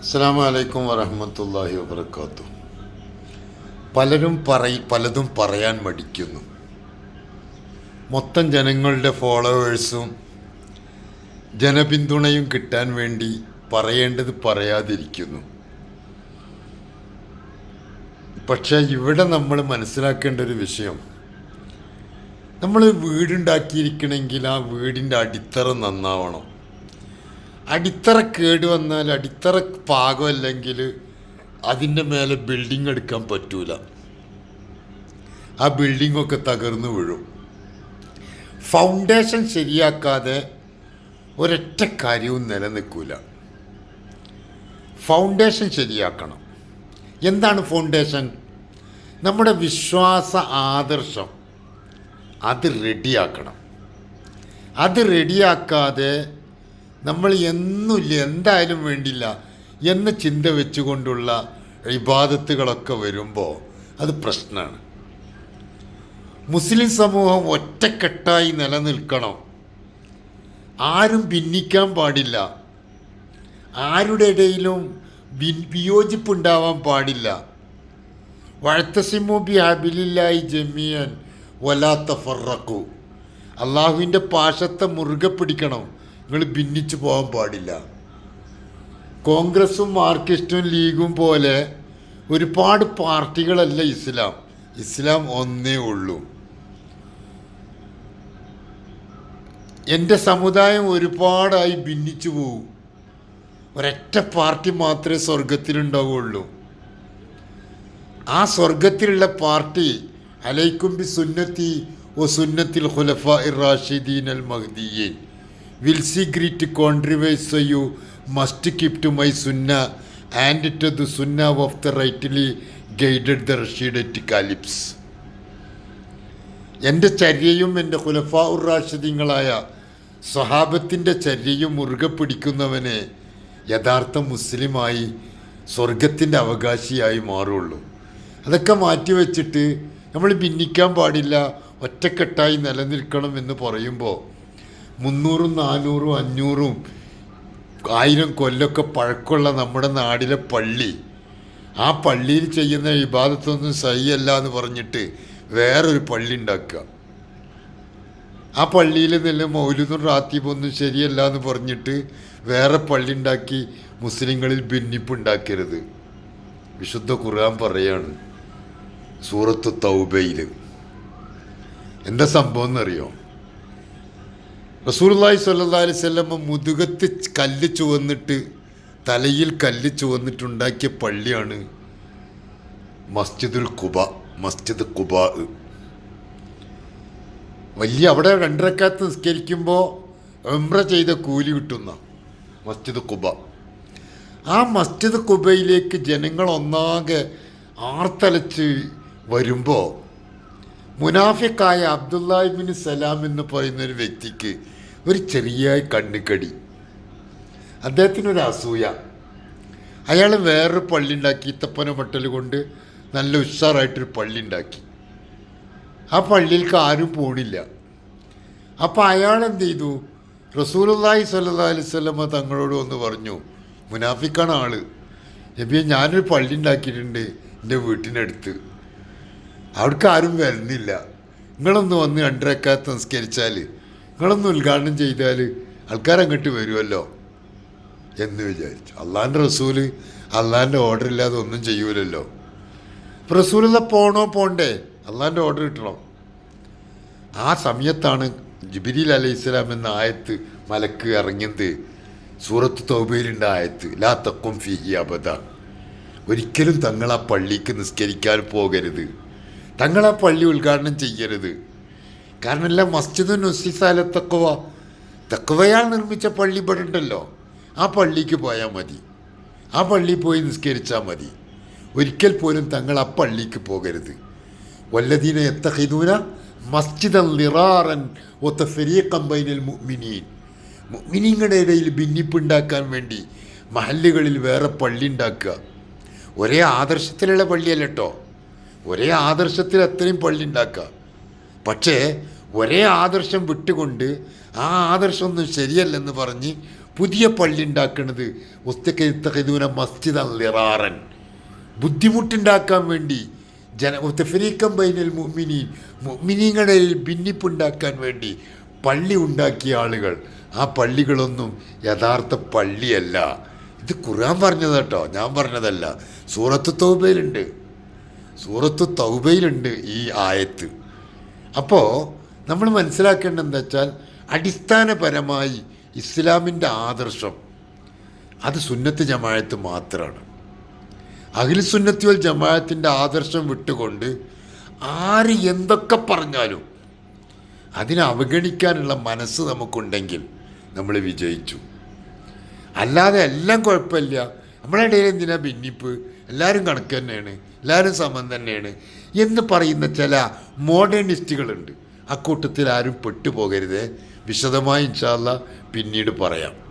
അസ്സാം വലൈക്കും വരഹമത്തല്ലാഹി വാത്തു പലരും പറയി പലതും പറയാൻ മടിക്കുന്നു. മൊത്തം ജനങ്ങളുടെ ഫോളോവേഴ്സും ജനപിന്തുണയും കിട്ടാൻ വേണ്ടി പറയേണ്ടത് പറയാതിരിക്കുന്നു. പക്ഷേ ഇവിടെ നമ്മൾ മനസ്സിലാക്കേണ്ട ഒരു വിഷയം. നമ്മൾ വീടുണ്ടാക്കിയിരിക്കണമെങ്കിൽ ആ വീടിന്റെ അടിത്തറ നന്നാവണം. അടിത്തറ കേട് വന്നാൽ അടിത്തറ പാകമല്ലെങ്കിൽ അതിന്റെ മേലെ ബിൽഡിംഗ് എടുക്കാൻ പറ്റൂല. ആ ബിൽഡിങ്ങൊക്കെ തകർന്നു വീഴും. ഫൗണ്ടേഷൻ ശരിയാക്കാതെ ഒരൊറ്റ കാര്യവും നിലനിൽക്കൂല. ഫൗണ്ടേഷൻ ശരിയാക്കണം. എന്താണ് ഫൗണ്ടേഷൻ നമ്മുടെ വിശ്വാസ ആദർശം അത് റെഡിയാക്കണം അത് റെഡിയാക്കാതെ നമ്മൾ എന്നുമില്ല എന്തായാലും വേണ്ടില്ല എന്ന ചിന്ത വെച്ചുകൊണ്ടുള്ള ഇബാദത്തുകളൊക്കെ വരുമ്പോൾ അത് പ്രശ്നമാണ് മുസ്ലിം സമൂഹം ഒറ്റക്കെട്ടായി നിലനിൽക്കണം. ആരും ഭിന്നിക്കാൻ പാടില്ല. ആരുടെ ഇടയിലും വിയോജിപ്പുണ്ടാവാൻ പാടില്ല. വഴത്തസിമു ബി ഹബിലില്ലായി ജമിയൻ വലാത്ത ഫറക്കു അള്ളാഹുവിന്റെ പാശത്തെ മുറുകെ പിടിക്കണം. നിങ്ങൾ ഭിന്നിച്ചു പോകാൻ പാടില്ല. കോൺഗ്രസും മാർക്സിസ്റ്റും ലീഗും പോലെ ഒരുപാട് പാർട്ടികളല്ല ഇസ്ലാം. ഇസ്ലാം ഒന്നേ ഉള്ളൂ. എന്റെ സമുദായം ഒരുപാടായി ഭിന്നിച്ചു പോകും ഒരൊറ്റ പാർട്ടി മാത്രമേ സ്വർഗത്തിലുണ്ടാവുള്ളൂ. ആ സ്വർഗത്തിലുള്ള പാർട്ടി അലൈക്കും ബി സുന്നത്തി ഒ സുന്നത്തിൽ ഖുലഫ ഇറാഷിദീൻ അൽ മഹ്ദിയീൻ. Will see great controversies you must keep to my സുന്ന ആൻഡ് ടു ദ സുന്ന of the rightly guided the റഷീഡറ്റ് caliphs എന്റെ ചര്യയും എന്റെ ഖുലഫാ ഉർ റാഷിദീങ്ങളായ സ്വഹാബത്തിന്റെ ചര്യയും മുറുകെ പിടിക്കുന്നവനെ യഥാർത്ഥ മുസ്ലിമായി സ്വർഗത്തിന്റെ അവകാശിയായി മാറുള്ളൂ. അതൊക്കെ മാറ്റി മാറ്റിവെച്ചിട്ട് നമ്മൾ ഭിന്നിക്കാൻ പാടില്ല ഒറ്റക്കെട്ടായി നിലനിൽക്കണം എന്ന് പറയുമ്പോൾ മുന്നൂറും നാനൂറും അഞ്ഞൂറും ആയിരം കൊല്ലൊക്കെ പഴക്കമുള്ള നമ്മുടെ നാടിലെ പള്ളി. ആ പള്ളിയിൽ ചെയ്യുന്ന ഇബാദത്തൊന്നും സഹിയല്ല എന്ന് പറഞ്ഞിട്ട് വേറൊരു പള്ളി ഉണ്ടാക്കുക. ആ പള്ളിയിൽ നിന്ന് മൗലിതും റാത്തീബൊന്നും ശരിയല്ല എന്ന് പറഞ്ഞിട്ട് വേറെ പള്ളി ഉണ്ടാക്കി മുസ്ലിങ്ങളിൽ ഭിന്നിപ്പുണ്ടാക്കരുത് വിശുദ്ധ ഖുർആൻ പറയാണ് സൂറത്ത് തൗബയിൽ. എന്താ സംഭവം എന്നറിയോ? റസൂർലായി സല്ലാ അലിസ്വല്ലമ്മ മുതുകത്ത് കല്ല് ചുവന്നിട്ട് തലയിൽ കല്ല് ചുവന്നിട്ടുണ്ടാക്കിയ പള്ളിയാണ് മസ്ജിദുൽ കുബ മസ്ജിദ് കുബ വലിയ അവിടെ രണ്ടരക്കാലത്ത് നിസ്കരിക്കുമ്പോൾ എംറ ചെയ്ത കൂലി കിട്ടുന്ന മസ്ജിദ് കുബ ആ മസ്ജിദ് കുബയിലേക്ക് ജനങ്ങൾ ഒന്നാകെ ആർത്തലച്ച് വരുമ്പോൾ മുനാഫിക്കായ അബ്ദുല്ലാഹിബിന് സലാം എന്ന് പറയുന്ന ഒരു വ്യക്തിക്ക് ഒരു ചെറിയ കണ്ണുകടി. അദ്ദേഹത്തിനൊരു അസൂയ. അയാൾ വേറൊരു പള്ളി ഉണ്ടാക്കി ഇത്തപ്പന മട്ടൽ കൊണ്ട് നല്ല ഉഷാറായിട്ടൊരു പള്ളി ഉണ്ടാക്കി. ആ പള്ളിയിലേക്ക് ആരും പോണില്ല. അപ്പോൾ അയാൾ എന്ത് ചെയ്തു? സ്വല്ലല്ലാഹി അലൈഹി വസല്ലമ തങ്ങളോട് ഒന്ന് പറഞ്ഞു മുനാഫിക്കാണ് ആൾ. എബിയെ ഞാനൊരു പള്ളി ഉണ്ടാക്കിയിട്ടുണ്ട് എന്റെ വീട്ടിനടുത്ത്. അവിടേക്ക് ആരും വരുന്നില്ല. നിങ്ങളൊന്ന് വന്ന് രണ്ടരക്കാത്ത് സംസ്കരിച്ചാൽ നിങ്ങളൊന്ന് ഉദ്ഘാടനം ചെയ്താൽ ആൾക്കാരങ്ങോട്ട് വരുമല്ലോ എന്ന് വിചാരിച്ചു. അള്ളാന്റെ റസൂൽ അള്ളാന്റെ ഓർഡർ ഇല്ലാതെ ഒന്നും ചെയ്യൂലല്ലോ. അപ്പോൾ പോണോ പോണ്ടേ? അള്ളാന്റെ ഓർഡർ കിട്ടണം. ആ സമയത്താണ് ജിബിരിൽ അലൈഹി ഇസ്ലാം എന്ന ആയത്ത് മലക്ക് ഇറങ്ങിയത്. സൂറത്ത് തൗബയിലുണ്ട് ആയത്ത്. ലാ തക്കും ഫിഹി അബദ. ഒരിക്കലും തങ്ങൾ ആ പള്ളിക്ക് നിസ്കരിക്കാൻ പോകരുത്. തങ്ങൾ ആ പള്ളി ഉദ്ഘാടനം ചെയ്യരുത്. കാരണം എല്ലാം മസ്ജിദ് നുസിസാല തക്കവ തക്കവയാൽ നിർമ്മിച്ച പള്ളി ഇവിടെ ഉണ്ടല്ലോ. ആ പള്ളിക്ക് പോയാൽ മതി. ആ പള്ളിയിൽ പോയി നിസ്കരിച്ചാൽ മതി. ഒരിക്കൽ പോലും തങ്ങൾ ആ പള്ളിക്ക് പോകരുത്. വല്ലതീന എത്തഹിദൂന മസ്ജിദൻ നിറാറൻ ഒത്ത ഫെരിയ കമ്പൈനൽ മുഅ്മിനീൻ. മുഅ്മിനീങ്ങളുടെ ഇടയിൽ ഭിന്നിപ്പുണ്ടാക്കാൻ വേണ്ടി മഹല്ലുകളിൽ വേറെ പള്ളി ഉണ്ടാക്കുക. ഒരേ ആദർശത്തിലുള്ള പള്ളിയല്ല ഒരേ ആദർശത്തിൽ അത്രയും പള്ളി ഉണ്ടാക്കുക. പക്ഷേ ഒരേ ആദർശം വിട്ടുകൊണ്ട് ആ ആദർശമൊന്നും ശരിയല്ലെന്ന് പറഞ്ഞ് പുതിയ പള്ളി ഉണ്ടാക്കുന്നത് ഉസ്തഖിദൂന മസ്ജിദ് ലിറാറൻ ബുദ്ധിമുട്ടുണ്ടാക്കാൻ വേണ്ടി ജന തെഫരീക്കം ബൈനൽ മുഅ്മിനീൻ മുഅ്മിനീങ്ങളിൽ ഭിന്നിപ്പുണ്ടാക്കാൻ വേണ്ടി പള്ളി ഉണ്ടാക്കിയ ആളുകൾ. ആ പള്ളികളൊന്നും യഥാർത്ഥ പള്ളിയല്ല. ഇത് ഖുർആൻ പറഞ്ഞത് കേട്ടോ ഞാൻ പറഞ്ഞതല്ല. സൂറത്ത് തൗബയിലുണ്ട്. സൂറത്ത് തൗബയിലുണ്ട് ഈ ആയത്ത്. അപ്പോൾ നമ്മൾ മനസ്സിലാക്കേണ്ടത് എന്താ വെച്ചാൽ അടിസ്ഥാനപരമായി ഇസ്ലാമിന്റെ ആദർശം അത് സുന്നത്ത് ജമായത്ത് മാത്രമാണ് അഖിൽ സുന്നത്തി വൽ ജമായത്തിന്റെ ആദർശം വിട്ടുകൊണ്ട് ആര് എന്തൊക്കെ പറഞ്ഞാലും അതിനെ അവഗണിക്കാനുള്ള മനസ്സ് നമുക്കുണ്ടെങ്കിൽ നമ്മൾ വിജയിച്ചു. അല്ലാതെ എല്ലാം കുഴപ്പമില്ല. നമ്മളെ ഇടയിൽ എന്തിനാ ഭിന്നിപ്പ്? എല്ലാവരും കണക്ക് തന്നെയാണ് എല്ലാവരും സമം തന്നെയാണ് എന്ന് പറയുന്ന ചില മോഡേണിസ്റ്റുകളുണ്ട് അക്കൂട്ടത്തിൽ ആരും പെട്ടുപോകരുത്. വിശദമായി ഇൻഷാല്ല പിന്നീട് പറയാം.